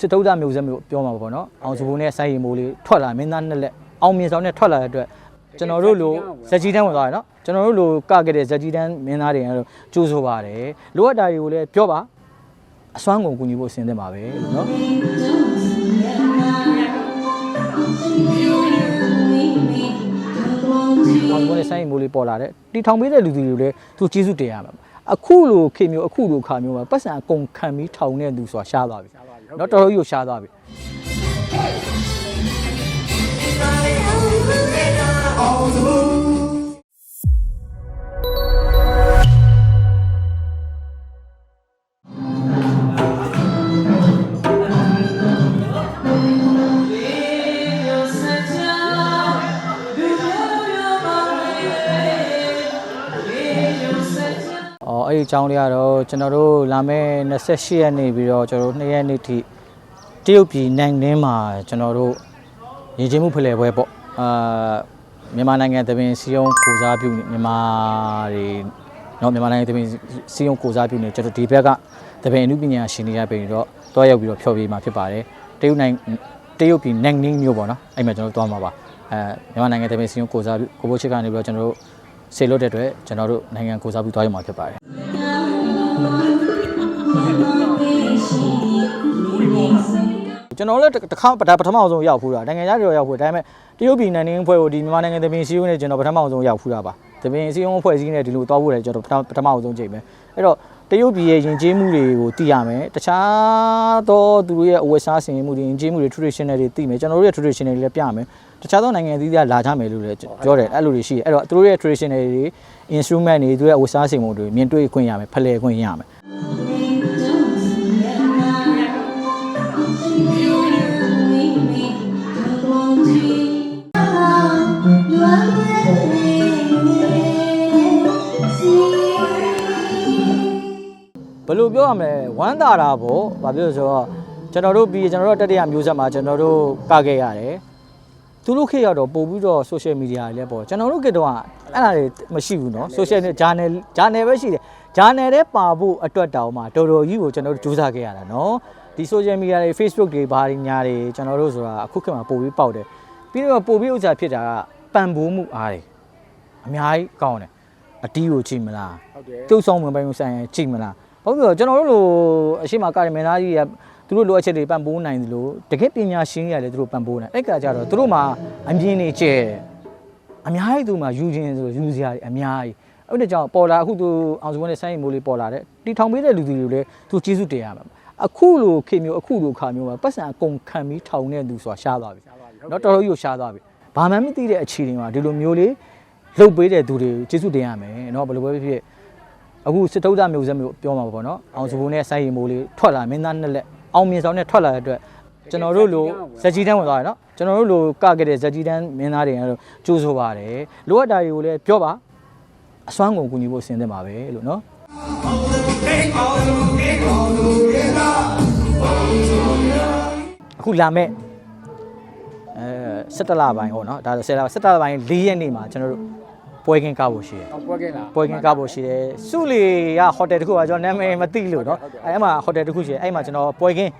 စစ်တုဒ္ဒမျိုးဆက်မျိုးပြောမှာပေါ့နော်အောင်စဘိုးနဲ့စိုင်းရီမိုးလေးထွက်လာမင်းသားနှစ်လက်အောင်မြင်ဆောင်နဲ့ထွက်လာတဲ့အတွက်ကျွန်တော်တို့လိုဇက်ကြီးတန်းဝင်သွားတယ်နော်ကျွန်တော်တို့လိုကခဲ့တဲ့ဇက်ကြီးတန်းမင်းသားတွေကတော့ကြိုးဆိုပါတယ်လိုအပ်တာတွေကိုလည်းပြောပါအစွမ်းကုန်ကူညီဖို့အဆင်သင့်ပါပဲလို့နော်အောင်စဘိုးနဲ့စိုင်းရီမိုးလေးပေါ်လာတဲ့တီထောင်ပေးတဲ့လူတွေလည်းသူကျေးဇူးတင်ရမှာအခုလိုခေတ်မျိုးအခုလိုခါမျိုးမှာပတ်စံအကုန်ခံပြီးထောင်တဲ့သူဆိုတာရှားသွားပြီ နော်တော်တော်ကြီးကိုရှားသွားပြီ အဲ့ဒီအကြောင်းလေးကတော့ကျွန်တော်တို့လာမယ့်28ရက်နေ့ပြီးတော့ကျွန်တော်တို့2ရက်နေ့ထိတရုတ်ပြည်နိုင်ငံမှာကျွန်တော်တို့ရည်ချင်းမှုဖလှယ်ပွဲပေါ့အာမြန်မာနိုင်ငံတပင်စီယုံကိုစားပြုမြန်မာတွေနော်မြန်မာနိုင်ငံတပင်စီယုံကိုစားပြုနေကျွန်တော်ဒီဘက်ကတပင်အမှုပညာရှင်တွေကပြင်တော့တွားရောက်ပြီးတော့ဖျော်ဖြေမှာဖြစ်ပါတယ်တရုတ်နိုင်ငံတရုတ်ပြည်နိုင်ငံမျိုးပေါ့နော်အဲ့မှာကျွန်တော်တို့တွားမှာပါအဲမြန်မာနိုင်ငံတပင်စီယုံကိုစားပြုကိုဘိုးချစ်ကနေပြီးတော့ကျွန်တော်တို့စေလွတ်တဲ့အတွက်ကျွန်တော်တို့နိုင်ငံကိုစားပြုတွားရောက်မှာဖြစ်ပါတယ် ကျွန်တော်လည်းတစ်ခါပထမအောင်ဆုံးရောက်ဖူးတာနိုင်ငံခြားတွေရောက်ဖူးဒါပေမဲ့တရုတ်ပြည်နိုင်ငံဖွဲ့ကိုဒီမြန်မာနိုင်ငံသမင်စီယုံနဲ့ကျွန်တော်ပထမအောင်ဆုံးရောက်ဖူးတာပါသမင်စီယုံဖွဲ့စည်းနဲ့ဒီလိုတောက်ဖို့လည်းကျွန်တော်ပထမအောင်ဆုံးချိန်ပဲအဲ့တော့ တရုတ်ပြည်ရဲ့ယဉ်ကျေးမှုတွေကိုသိရမယ်တခြားသောသူတို့ရဲ့အဝတ်စားဆင်မှုတွေယဉ်ကျေးမှုတွေ traditional တွေသိမယ်ကျွန်တော်တို့ရဲ့ traditional တွေလည်းပြမယ်တခြားသောနိုင်ငံအသီးသီးကလာကြမယ်လို့လည်းပြောတယ်အဲ့လိုတွေရှိတယ်အဲ့တော့သူတို့ရဲ့ traditional တွေ instrument တွေသူတို့ရဲ့အဝတ်စားဆင်မှုတွေမြင်တွေ့ခွင့်ရမယ်ဖလှယ်ခွင့်ရမယ် ဘယ်လိုပြောရမလဲဝမ်းသာတာပေါ့။ဘာဖြစ်လို့လဲဆိုတော့ကျွန်တော်တို့ပြီးကျွန်တော်တို့တတိယမျိုးဆက်မှာကျွန်တော်တို့ကခဲ့ရတယ်။သူတို့ခေတ်ရောက်တော့ပို့ပြီးတော့ social media တွေလည်းပေါ့ကျွန်တော်တို့ခေတ်တော့အဲ့ဒါတွေမရှိဘူးเนาะ social နဲ့ journal journal ပဲရှိတယ်။ journal ထဲပါဖို့အတွက်တောင်မှတော်တော်ကြီးကိုကျွန်တော်တို့စူးစမ်းခဲ့ရတာเนาะဒီ social media တွေ Facebook တွေဘာတွေညာတွေကျွန်တော်တို့ဆိုတာအခုခေတ်မှာပို့ပြီးပေါက်တယ်။ပြီးတော့ပို့ပြီးဥစ္စာဖြစ်တာကပံပိုးမှုအားတွေအများကြီးကောင်းတယ်။အတီးကိုချိန်မလား ဟုတ်တယ် တုပ်ဆောင်ဝင်ပိုင်းကိုဆိုင်ရင်ချိန်မလား ။ဘာဖြစ်လို့ကျွန်တော်တို့လိုအရှိမကာရီမန်သားကြီးကသူတို့လိုအပ်ချက်တွေပံ့ပိုးနိုင်သလိုတကယ့်ပညာရှင်တွေကလည်းသူတို့ပံ့ပိုးနိုင်။အဲ့ကကြတော့သူတို့မှာအမြင်တွေကျဲအများကြီးသူမှာယူခြင်းဆိုယူစရာတွေအများကြီး။အဲ့ဒါကြောင့်ပေါ်လာအခုသူအောင်စုံနဲ့ဆိုင်းရင်မိုးလေးပေါ်လာတဲ့တီထောင်ပေးတဲ့လူတွေလည်းသူကျေးဇူးတင်ရမှာ။အခုလိုခေမျိုးအခုလိုခါမျိုးမှာပတ်စံအကုန်ခံပြီးထောင်တဲ့သူဆိုတာရှားသွားပြီ။နော်တော်တော်ကြီးကိုရှားသွားပြီ။ဘာမှမသိတဲ့အခြေအနေမှာဒီလိုမျိုးလေးလှုပ်ပေးတဲ့သူတွေကိုကျေးဇူးတင်ရမယ်။နော်ဘယ်လိုပဲဖြစ်ဖြစ် အခုစစ်တုဒ္ဒမျိုးဆက်မျိုးပြောမှာပေါ့နော်အောင်စဘိုးနဲ့စိုက်ရင်မိုးလေးထွက်လာမင်းသားနှစ်လက်အောင်မြင်ဆောင်နဲ့ထွက်လာတဲ့အတွက်ကျွန်တော်တို့လိုဇက်ကြီးတန်းဝင်သွားရနော်ကျွန်တော်တို့လိုကခဲ့တဲ့ဇက်ကြီးတန်းမင်းသားတွေကတော့ကြိုးဆိုပါတယ်လိုအပ်တာတွေကိုလည်းပြောပါအစွမ်းကုန်ကူညီဖို့အဆင်သင့်ပါပဲလို့နော်အခုလာမဲ့အဲ17လပိုင်းဟောနော်ဒါ17လ17လပိုင်း၄ရက်နေ့မှာကျွန်တော်တို့ ပွဲကင်းကားဖို့ရှိတယ် ဟောပွဲကင်းလား ပွဲကင်းကားဖို့ရှိတယ်စုလီကဟိုတယ်တစ်ခုကကျွန်တော်နာမည်မသိလို့เนาะအဲအဲ့မှာဟိုတယ်တစ်ခုရှိတယ်အဲ့မှာကျွန်တော်ပွဲကင်း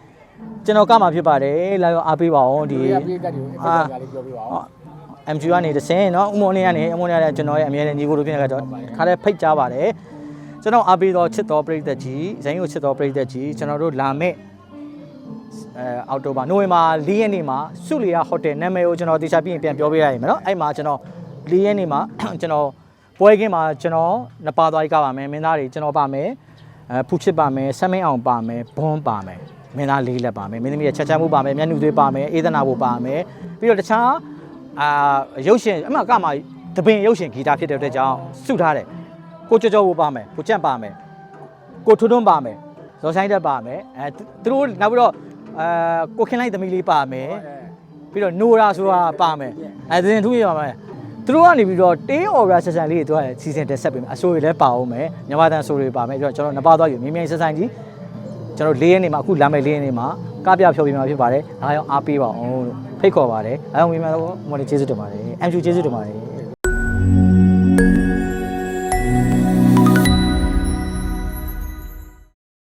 ကျွန်တော်ကမှာဖြစ်ပါတယ်လာရောအားပေးပါအောင်ဒီ ဒီအပြည့်တက်တွေကိုအပြည့်တက်လေးပြောပြပါဦး MG ကနေတစ်ဆင်းเนาะဥမုံလေးကနေဥမုံလေးကနေကျွန်တော်ရဲ့အမြဲတမ်းညီကိုလိုဖြစ်နေတဲ့ကတော့ခါလဲဖိတ်ကြားပါတယ်ကျွန်တော်အားပေးတော့ချစ်တော်ပရိသတ်ကြီးဇိုင်းကိုချစ်တော်ပရိသတ်ကြီးကျွန်တော်တို့လာမဲ့အဲအောက်တိုဘာနိုဝင်ဘာ၄ရက်နေ့မှာစုလီယာဟိုတယ်နာမည်ကိုကျွန်တော်တေချာပြီးရင်ပြန်ပြောပေးရရင်မယ်เนาะအဲ့မှာကျွန်တော် ၄ရက်နေ့မှာကျွန်တော်ပွဲကင်းမှာကျွန်တော်နှစ်ပါးသွားကြီးကပါမယ်မင်းသားတွေကျွန်တော်ပါမယ်အဲဖူချစ်ပါမယ်ဆမ်းမင်းအောင်ပါမယ်ဘွန်းပါမယ်မင်းသားလေးလက်ပါမယ်မင်းသမီးရဲ့ချက်ချမှုပါမယ်မျက်နှာသွေးပါမယ်အေးသနာဖို့ပါမယ်ပြီးတော့တခြားအာရုပ်ရှင်အမှကမှတပင်ရုပ်ရှင်ဂီတဖြစ်တဲ့အတွက်ကြောင့်စုထားတယ်ကိုကြောကြောကိုပါမယ်ကိုကြက်ပါမယ်ကိုထွန်းထွန်းပါမယ်ဇော်ဆိုင်တက်ပါမယ်အဲသူတို့နောက်ပြီးတော့အာကိုခင်လိုက်သမီးလေးပါမယ်ပြီးတော့နိုရာဆိုတာပါမယ်အဲသင်ထူးရပါမယ် သူတို့ကနေပြီးတော့တေးအော်ရာဆက်ဆန်လေးတွေသူကစီစဉ်တက်ဆက်ပေးမယ်အဆိုတွေလည်းပါအောင်မယ်မြန်မာတန်ဆိုတွေပါမယ်ပြီးတော့ကျွန်တော်နှစ်ပါးသွားယူမြင်းမြင်းဆက်ဆိုင်ကြီးကျွန်တော်၄ရက်နေမှာအခုလာမယ့်၄ရက်နေမှာကားပြဖြောပြမှာဖြစ်ပါတယ်အားရောအားပေးပါအောင်လို့ဖိတ်ခေါ်ပါတယ်အားလုံးမြင်မှာတော့မော်နေကျေးဇူးတင်ပါတယ်အမ်ချူကျေးဇူးတင်ပါတယ်